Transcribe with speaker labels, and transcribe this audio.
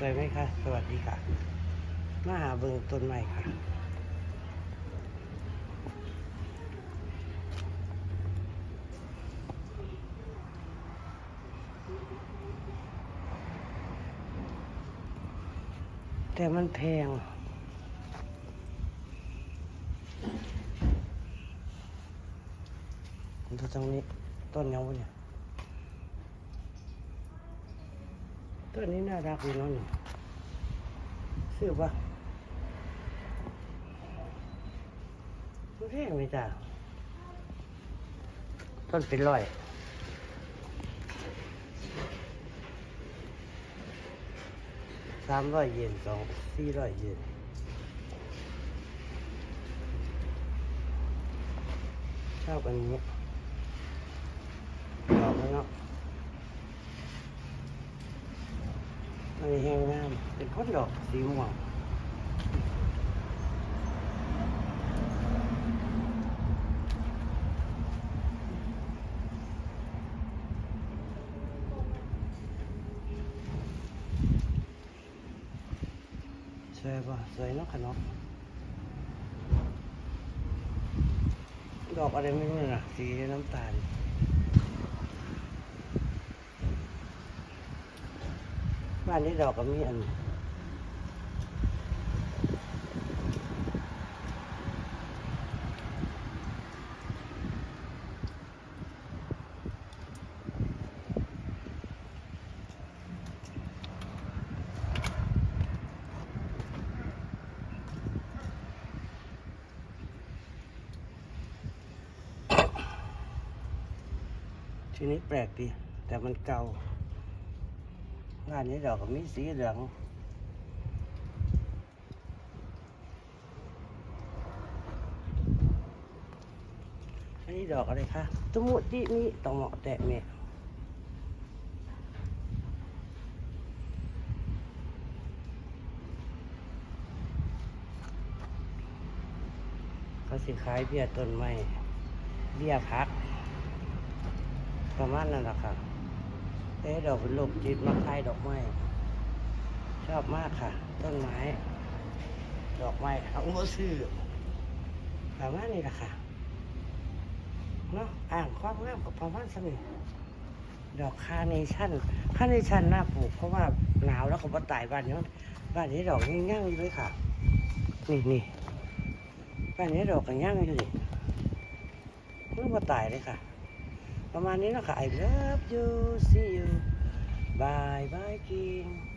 Speaker 1: สวยไหมคะ สวัสดีค่ะ มาหาเบิงต้นไม้ค่ะ แต่มันแพงดูตรงนี้ต้นยังวะเนี่ยต้นนี้น่ารักดีเนาะนี่ ซื้อปะไม่แพงไหมจ้าต้นเป็นร้อยสามร้อยเยนสองสี่ร้อยเยนชอบอันนี้ดอกแล้วเนาะ อันนี้แห้งงาม เป็นคนดอกสีม่วงสวยป่ะสวยเนาะขนมดอกอะไรไม่รู้นะสีน้ำตาล บ้านนี้ดอกก็มีอันทีนี้แปลกดี แต่มันเก่า บ้านนี้ดอกก็มีสีเหลืองอันนี้ดอกอะไรคะตุมุติมีตองเหมาะแตะเมะเขาสิขายเบี้ยต้นไม้เบี้ยพัก ประมาณนั้นแหละค่ะ เดอกเป็นลูกจิตมาขายดอกไม้ชอบมากค่ะ ต้นไม้ ดอกไม้เอามซื้อประมาณนี้แหละค่ะเนาะอ่างความงามกับประมาณสมิดอกคาเนชั่นคาเนชั่นน่าปลูก เพราะว่าหนาวแล้วเขาบ่ตายบ้านนี้บ้านนี้ดอกยังย่างอยู่เลยค่ะ นี่นี่บ้านนี้ดอกกันย่างอยู่นี่มันบ่ตายเลยค่ะ ประมาณนี้เนาะค่ะ I love you see you bye bye king